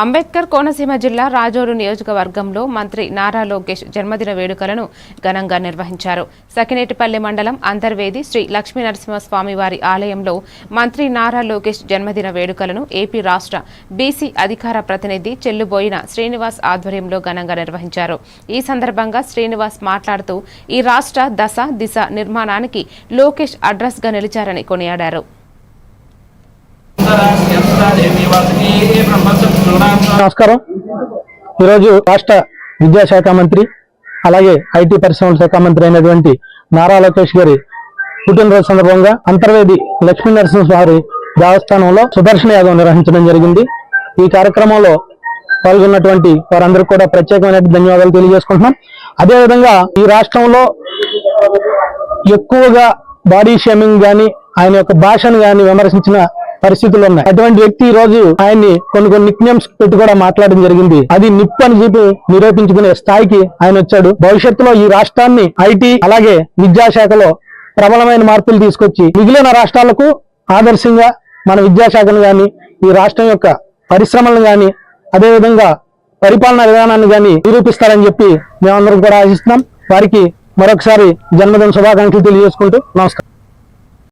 అంబేద్కర్ కోనసీమ జిల్లా రాజోలు నియోజకవర్గంలో మంత్రి నారా లోకేష్ జన్మదిన వేడుకలను ఘనంగా నిర్వహించారు. సకినేటిపల్లి మండలం అంతర్వేది శ్రీ లక్ష్మీ నరసింహస్వామి వారి ఆలయంలో మంత్రి నారా లోకేష్ జన్మదిన వేడుకలను ఏపీ రాష్ట్ర బీసీ అధికార ప్రతినిధి చెల్లుబోయిన శ్రీనివాస్ ఆధ్వర్యంలో ఘనంగా నిర్వహించారు. ఈ సందర్భంగా శ్రీనివాస్ మాట్లాడుతూ ఈ రాష్ట్ర దశ దిశ నిర్మాణానికి లోకేష్ అడ్రస్గా నిలిచారని కొనియాడారు. నమస్కారం. ఈరోజు రాష్ట్ర విద్యాశాఖ మంత్రి అలాగే ఐటీ పరిశ్రమల శాఖ మంత్రి అయినటువంటి నారా లోకేష్ గారి పుట్టినరోజు సందర్భంగా అంతర్వేది లక్ష్మీ నరసింహస్వామి దేవస్థానంలో సుదర్శన యాగం నిర్వహించడం జరిగింది. ఈ కార్యక్రమంలో పాల్గొన్నటువంటి వారందరికీ కూడా ప్రత్యేకమైన ధన్యవాదాలు తెలియజేసుకుంటున్నాం. అదేవిధంగా ఈ రాష్ట్రంలో ఎక్కువగా బాడీ షేమింగ్ కానీ ఆయన యొక్క భాషను కానీ విమర్శించిన పరిస్థితులు ఉన్నాయి. అటువంటి వ్యక్తి ఈ రోజు ఆయన్ని కొన్ని కొన్ని నిక్నేమ్స్ పెట్టి కూడా మాట్లాడడం జరిగింది. అది నిప్పు అని చెప్పి నిరూపించుకునే స్థాయికి ఆయన వచ్చాడు. భవిష్యత్తులో ఈ రాష్ట్రాన్ని ఐటీ అలాగే విద్యాశాఖలో ప్రబలమైన మార్పులు తీసుకొచ్చి మిగిలిన రాష్ట్రాలకు ఆదర్శంగా మన విద్యాశాఖను గాని ఈ రాష్ట్రం యొక్క పరిశ్రమలను గాని అదేవిధంగా పరిపాలనా విధానాన్ని గాని నిరూపిస్తారని చెప్పి మేమందరం కూడా ఆశిస్తున్నాం. వారికి మరొకసారి జన్మదిన శుభాకాంక్షలు తెలియజేసుకుంటూ నమస్కారం.